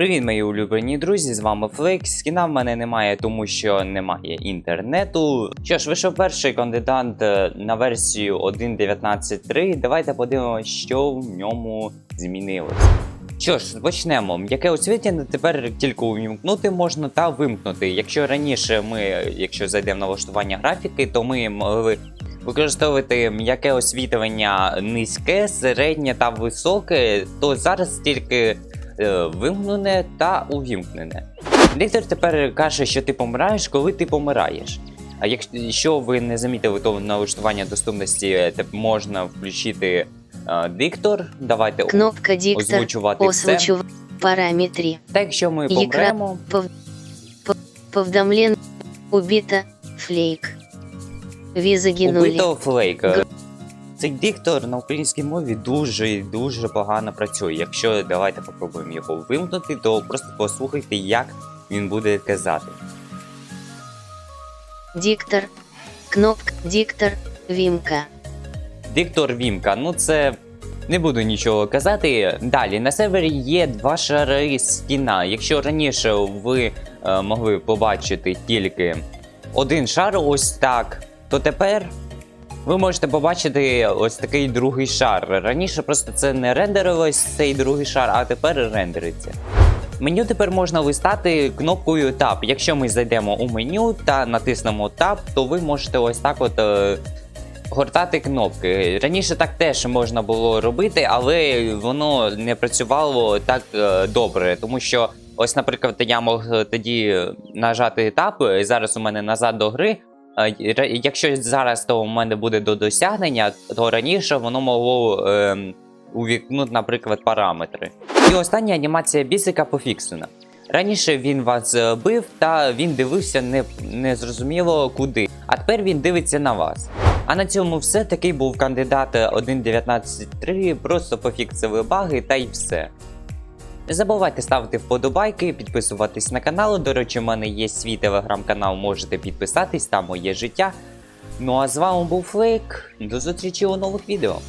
Привіт, мої улюблені друзі! З вами Флекс. Скіна в мене немає, тому що немає інтернету. Що ж, вийшов перший кандидат е, на версію 1.19.3. Давайте подивимося, що в ньому змінилось. Що ж, почнемо. М'яке освітлення тепер тільки увімкнути можна та вимкнути. Якщо раніше ми, якщо зайдемо в налаштування графіки, то ми могли використовувати м'яке освітлення низьке, середнє та високе, то зараз тільки вимкнене та увімкнене. Диктор тепер каже, що ти помираєш, коли ти помираєш. А якщо ви не замітили, то налаштування доступності е, можна включити е, диктор. Давайте Кнопка диктор. озвучувати все. Параметрі. Та якщо ми помремо, Повдомлен. Убита. Флейк. Ви загинули. убито флейк. Цей диктор на українській мові дуже і дуже погано працює. Якщо давайте попробуємо його вимкнути, то просто послухайте, як він буде казати. Диктор. Кнопка диктор. Вимка. Диктор Вімка, ну це не буду нічого казати. Далі на сервері є два шари скіна. Якщо раніше ви е, могли побачити тільки один шар, ось так, то тепер ви можете побачити ось такий другий шар. Раніше просто це не рендерилось цей другий шар, а тепер рендериться. Меню тепер можна листати кнопкою Tab. Якщо ми зайдемо у меню та натиснемо Tab, то ви можете ось так от. е, гортати кнопки. Раніше так теж можна було робити, але воно не працювало так е, добре, тому що. Ось, наприклад, я мог тоді нажати етап, і зараз у мене назад до гри. Е, Якщо зараз то у мене буде до досягнення, то раніше воно могло ем, увікнути, наприклад, параметри. І остання анімація бісика пофіксена. Раніше він вас е, бив, та він дивився не, незрозуміло куди. А тепер він дивиться на вас. А на цьому все. Такий був кандидат 1.19.3, просто пофіксили баги та й все. Не забувайте ставити вподобайки, підписуватись на канал. До речі, в мене є свій телеграм-канал, можете підписатись, там моє життя. Ну а з вами був Флейк. До зустрічі у нових відео.